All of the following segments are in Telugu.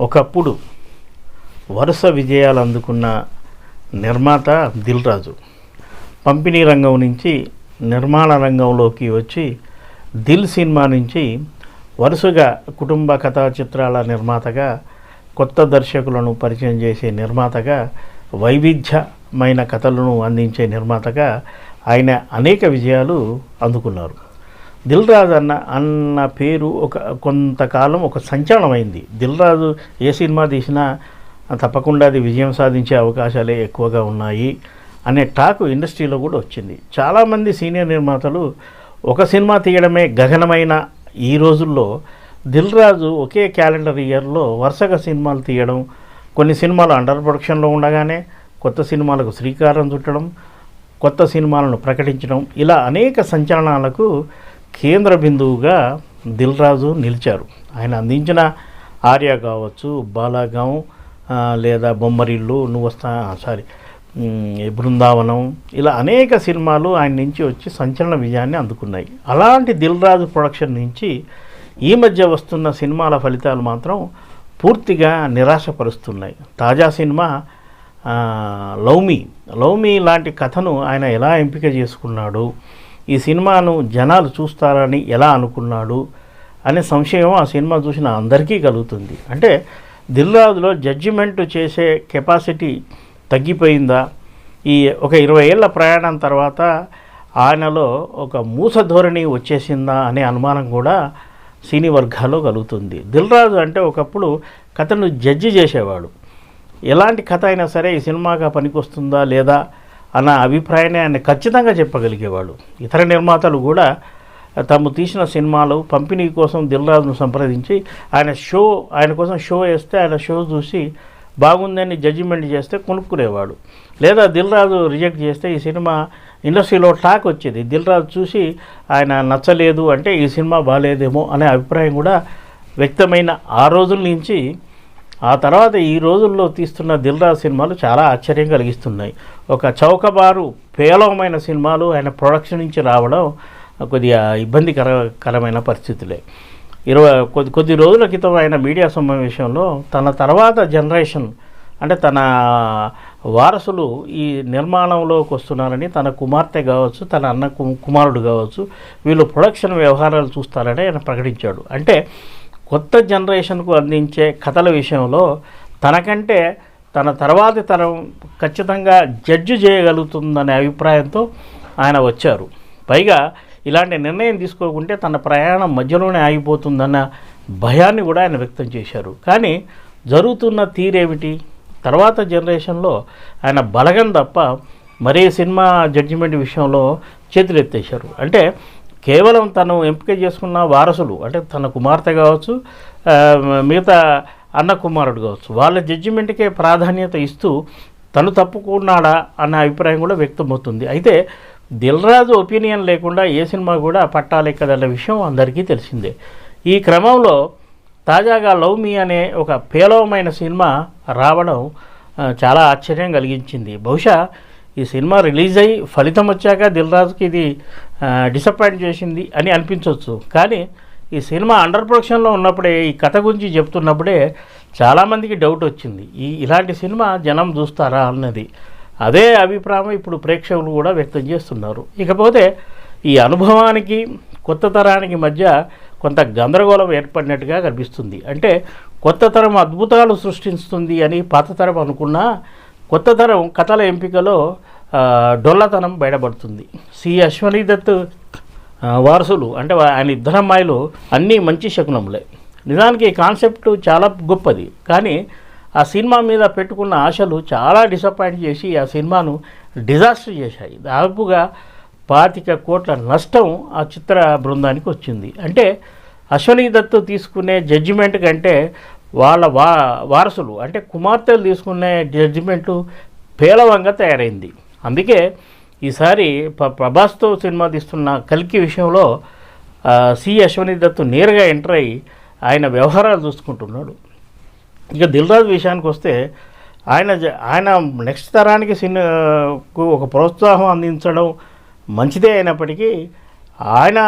ఒకప్పుడు వరుస విజయాలు అందుకున్న నిర్మాత దిల్ రాజు పంపిణీ రంగం నుంచి నిర్మాణ రంగంలోకి వచ్చి దిల్ సినిమా నుంచి వరుసగా కుటుంబ కథా చిత్రాల నిర్మాతగా కొత్త దర్శకులను పరిచయం చేసే నిర్మాతగా వైవిధ్యమైన కథలను అందించే నిర్మాతగా ఆయన అనేక విజయాలు అందుకున్నారు. దిల్ రాజు అన్న అన్న పేరు ఒక కొంతకాలం ఒక సంచలనమైంది. దిల్ రాజు ఏ సినిమా తీసినా తప్పకుండా అది విజయం సాధించే అవకాశాలే ఎక్కువగా ఉన్నాయి అనే టాక్ ఇండస్ట్రీలో కూడా వచ్చింది. చాలామంది సీనియర్ నిర్మాతలు ఒక సినిమా తీయడమే గగనమైన ఈ రోజుల్లో దిల్ రాజు ఒకే క్యాలెండర్ ఇయర్లో వరుసగా సినిమాలు తీయడం కొన్ని సినిమాలు అండర్ ప్రొడక్షన్లో ఉండగానే కొత్త సినిమాలకు శ్రీకారం చుట్టడం కొత్త సినిమాలను ప్రకటించడం ఇలా అనేక సంచలనాలకు కేంద్ర బిందువుగా దిల్ రాజు నిలిచారు. ఆయన అందించిన ఆర్య కావచ్చు బాలాగాం లేదా బొమ్మరిల్లు నువ్వు వస్తా సారీ బృందావనం ఇలా అనేక సినిమాలు ఆయన నుంచి వచ్చి సంచలన విజయాన్ని అందుకున్నాయి. అలాంటి దిల్ రాజు ప్రొడక్షన్ నుంచి ఈ మధ్య వస్తున్న సినిమాల ఫలితాలు మాత్రం పూర్తిగా నిరాశపరుస్తున్నాయి. తాజా సినిమా ఆ, లవ్ లాంటి కథను ఆయన ఎలా ఎంపిక చేసుకున్నాడు? ఈ సినిమాను జనాలు చూస్తారని ఎలా అనుకున్నాడు అనే సంశయం ఆ సినిమా చూసిన అందరికీ కలుగుతుంది. అంటే దిల్రాజులో జడ్జిమెంట్ చేసే కెపాసిటీ తగ్గిపోయిందా? ఈ ఒక ఇరవై ఏళ్ళ ప్రయాణం తర్వాత ఆయనలో ఒక మూస ధోరణి వచ్చేసిందా అనే అనుమానం కూడా సినీ వర్గాల్లో కలుగుతుంది. దిల్రాజు అంటే ఒకప్పుడు కథను జడ్జి చేసేవాడు. ఎలాంటి కథ అయినా సరే ఈ సినిమాగా పనికొస్తుందా లేదా? అన్న అభిప్రాయాన్ని ఆయన ఖచ్చితంగా చెప్పగలిగేవాడు. ఇతర నిర్మాతలు కూడా తాము తీసిన సినిమాలు పంపిణీ కోసం దిల్రాజును సంప్రదించి ఆయన షో ఆయన కోసం షో వేస్తే ఆయన షో చూసి బాగుందని జడ్జిమెంట్ చేస్తే కొనుక్కునేవాడు. లేదా దిల్రాజు రిజెక్ట్ చేస్తే ఈ సినిమా ఇండస్ట్రీలో టాక్ వచ్చేది. దిల్రాజు చూసి ఆయన నచ్చలేదు అంటే ఈ సినిమా బాగాలేదేమో అనే అభిప్రాయం కూడా వ్యక్తమైన ఆ రోజుల నుంచి ఆ తర్వాత ఈ రోజుల్లో తీస్తున్న దిల్రాజ్ సినిమాలు చాలా ఆశ్చర్యం కలిగిస్తున్నాయి. ఒక చౌకబారు పేలవమైన సినిమాలు ఆయన ప్రొడక్షన్ నుంచి రావడం కొద్దిగా ఇబ్బందికరకరమైన పరిస్థితులే. ఇరవై కొద్ది కొద్ది రోజుల క్రితం ఆయన మీడియా సమావేశంలో తన తర్వాత జనరేషన్ అంటే తన వారసులు ఈ నిర్మాణంలోకి వస్తున్నారని తన కుమార్తె కావచ్చు తన అన్న కుమారుడు కావచ్చు వీళ్ళు ప్రొడక్షన్ వ్యవహారాలు చూస్తారని ఆయన ప్రకటించాడు. అంటే కొత్త జనరేషన్కు అందించే కథల విషయంలో తనకంటే తన తర్వాతి తరం ఖచ్చితంగా జడ్జి చేయగలుగుతుందనే అభిప్రాయంతో ఆయన వచ్చారు. పైగా ఇలాంటి నిర్ణయం తీసుకోకుంటే తన ప్రయాణం మధ్యలోనే ఆగిపోతుందన్న భయాన్ని కూడా ఆయన వ్యక్తం చేశారు. కానీ జరుగుతున్న తీరేమిటి? తర్వాత జనరేషన్లో ఆయన బలగం తప్ప మరే సినిమా జడ్జిమెంట్ విషయంలో చేతులెత్తేశారు. అంటే కేవలం తను ఎంపిక చేసుకున్న వారసులు అంటే తన కుమార్తె కావచ్చు మిగతా అన్న కుమారుడు కావచ్చు వాళ్ళ జడ్జిమెంట్కే ప్రాధాన్యత ఇస్తూ తను తప్పుకున్నాడా అన్న అభిప్రాయం కూడా వ్యక్తమవుతుంది అయితే దిల్రాజు ఒపీనియన్ లేకుండా ఏ సినిమా కూడా పట్టాలెక్కదన్న విషయం అందరికీ తెలిసిందే. ఈ క్రమంలో తాజాగా లవ్ మీ అనే ఒక పేలవమైన సినిమా రావడం చాలా ఆశ్చర్యం కలిగించింది. బహుశా ఈ సినిమా రిలీజ్ అయ్యి ఫలితం వచ్చాక దిల్రాజుకి ఇది డిసప్పాయింట్ చేసింది అని అనిపించవచ్చు కానీ ఈ సినిమా అండర్ ప్రొడక్షన్లో ఉన్నప్పుడే ఈ కథ గురించి చెప్తున్నప్పుడే చాలామందికి డౌట్ వచ్చింది. ఈ ఇలాంటి సినిమా జనం చూస్తారా అన్నది. అదే అభిప్రాయం ఇప్పుడు ప్రేక్షకులు కూడా వ్యక్తం చేస్తున్నారు. ఇకపోతే ఈ అనుభవానికి కొత్త తరానికి మధ్య కొంత గందరగోళం ఏర్పడినట్టుగా కనిపిస్తుంది. అంటే కొత్త తరం అద్భుతాలు సృష్టిస్తుంది అని పాత తరం అనుకున్నా కొత్త తరం కథల ఎంపికలో డొల్లతనం బయటపడుతుంది. సి. అశ్వనీ దత్ వారసులు అంటే ఆయన ఇద్దరు అమ్మాయిలు అన్నీ మంచి శకునములే. నిజానికి ఈ కాన్సెప్ట్ చాలా గొప్పది. కానీ ఆ సినిమా మీద పెట్టుకున్న ఆశలు చాలా డిసప్పాయింట్ చేసి ఆ సినిమాను డిజాస్టర్ చేశాయి. దాదాపుగా పాతిక కోట్ల నష్టం ఆ చిత్ర బృందానికి వచ్చింది. అంటే అశ్వనీ దత్ తీసుకునే జడ్జిమెంట్ కంటే వాళ్ళ వా వారసులు అంటే కుమార్తెలు తీసుకునే జడ్జిమెంటు పేలవంగా తయారైంది. అందుకే ఈసారి ప- ప్రభాస్తో సినిమా తీస్తున్న కల్కి విషయంలో సి అశ్వనీ దత్తు నేరుగా ఎంటర్ అయ్యి ఆయన వ్యవహారాలు చూసుకుంటున్నాడు. ఇక దిల్రాజు విషయానికి వస్తే ఆయన జ- ఆయన నెక్స్ట్ తరానికి సినిమాకు ఒక ప్రోత్సాహం అందించడం మంచిదే అయినప్పటికీ ఆయన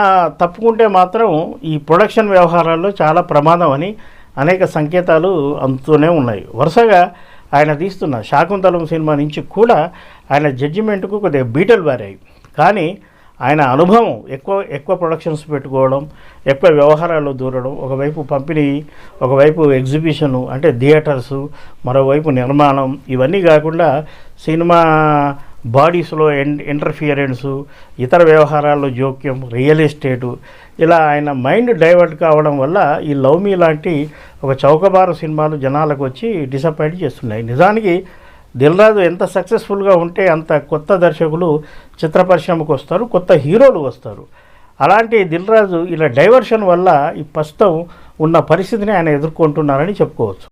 తప్పుకుంటే మాత్రం ఈ ప్రొడక్షన్ వ్యవహారాల్లో చాలా ప్రమాదం అని అనేక సంకేతాలు అందుతూనే ఉన్నాయి. వరుసగా ఆయన తీస్తున్న శాకుంతలం సినిమా నుంచి కూడా ఆయన జడ్జిమెంట్కు కొద్దిగా బీటలు బారాయి కానీ ఆయన అనుభవం ఎక్కువ ఎక్కువ ప్రొడక్షన్స్ పెట్టుకోవడం ఎక్కువ వ్యవహారాల్లో దూరడం ఒకవైపు పంపిణీ ఒకవైపు ఎగ్జిబిషను అంటే థియేటర్సు మరోవైపు నిర్మాణం ఇవన్నీ కాకుండా సినిమా బాడీస్లో ఎన్ ఇంటర్ఫియరెన్సు ఇతర వ్యవహారాల్లో జోక్యం రియల్ ఎస్టేటు ఇలా ఆయన మైండ్ డైవర్ట్ కావడం వల్ల ఈ లవ్ మీ లాంటి ఒక చౌకబారు సినిమాలు జనాలకు వచ్చి డిసప్పాయింట్ చేస్తున్నాయి. నిజానికి దిల్రాజు ఎంత సక్సెస్ఫుల్గా ఉంటే అంత కొత్త దర్శకులు చిత్ర పరిశ్రమకు వస్తారు కొత్త హీరోలు వస్తారు. అలాంటి దిల్రాజు ఇలా డైవర్షన్ వల్ల ఈ ప్రస్తుతం ఉన్న పరిస్థితిని ఆయన ఎదుర్కొంటున్నారని చెప్పుకోవచ్చు.